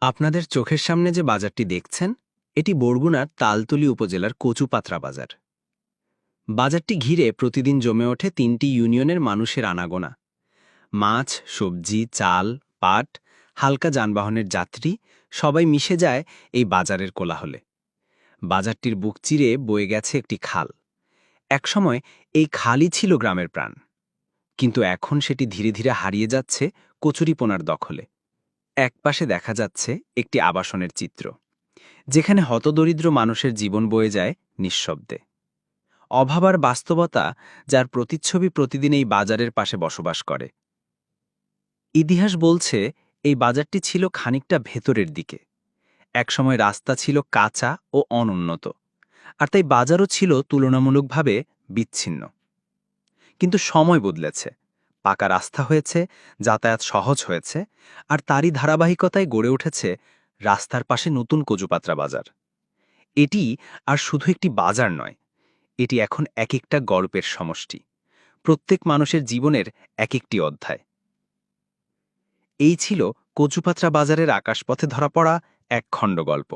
আপনাদের চোখের সামনে যে বাজারটি দেখছেন, এটি বরগুনার তালতলি উপজেলার কচুপাত্রা বাজার। বাজারটি ঘিরে প্রতিদিন জমে ওঠে তিনটি ইউনিয়নের মানুষের আনাগোনা। মাছ, সবজি, চাল, পাট, হালকা যানবাহনের যাত্রী, সবাই মিশে যায় এই বাজারের কোলাহলে। বাজারটির বুক চিরে বয়ে গেছে একটি খাল। একসময় এই খালই ছিল গ্রামের প্রাণ। কিন্তু এখন সেটি ধীরে ধীরে হারিয়ে যাচ্ছে কচুরিপোনার দখলে। একপাশে দেখা যাচ্ছে একটি আবাসনের চিত্র, যেখানে হতদরিদ্র মানুষের জীবন বয়ে যায় নিঃশব্দে। অভাব আর বাস্তবতা যার প্রতিচ্ছবি প্রতিদিন এই বাজারের পাশে বসবাস করে। ইতিহাস বলছে এই বাজারটি ছিল খানিকটা ভেতরের দিকে। একসময় রাস্তা ছিল কাঁচা ও অনুন্নত, আর তাই বাজারও ছিল তুলনামূলকভাবে বিচ্ছিন্ন। কিন্তু সময় বদলেছে। পাকা রাস্তা হয়েছে, যাতায়াত সহজ হয়েছে, আর তারই ধারাবাহিকতায় গড়ে উঠেছে রাস্তার পাশে নতুন কজুপাত্রা বাজার। এটি আর শুধু একটি বাজার নয়, এটি এখন এক একটা গল্পের সমষ্টি, প্রত্যেক মানুষের জীবনের এক একটি অধ্যায়। এই ছিল কচুপাত্রা বাজারের আকাশপথে ধরা পড়া এক খণ্ড গল্প।